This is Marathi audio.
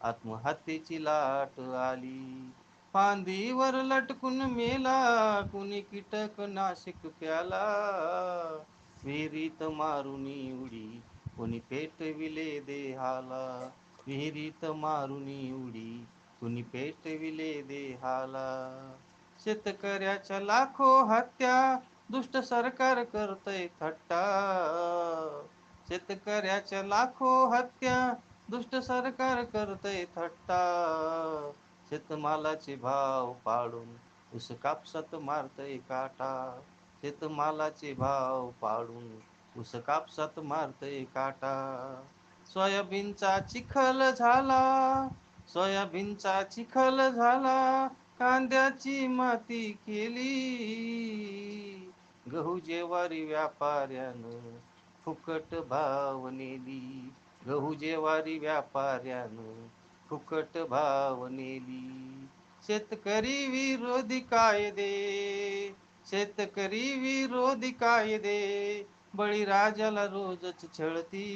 आत्महत्येची लाट आली. फांदीवर लटकून मेला कुणी कीटक नाशिक प्याला. विहिरीत मारुनी उडी कुणी पेटविले देहाला. विहिरीत मारुनी उडी कुणी पेटविले देहाला. शेतकऱ्याच्या लाखो हत्या दुष्ट सरकार करतय थट्टा. शेतकऱ्याच्या लाखो हत्या दुष्ट सरकार करतय थट्टा. शेतमालाचे भाव पाडून ऊस कापसात मारतय काटा. शेतमालाचे भाव पाडून ऊस कापसात मारतय काटा. सोयाबीनचा चिखल झाला. सोयाबीनचा चिखल झाला. कांद्याची माती केली. गहू जेवारी व्यापाऱ्यानं फुकट भाव नेली. गहू जेवारी व्यापाऱ्यानं फुकट भाव नेली. शेतकरी विरोधी कायदे शेतकरी विरोधी कायदे बळीराजाला रोजच छळती.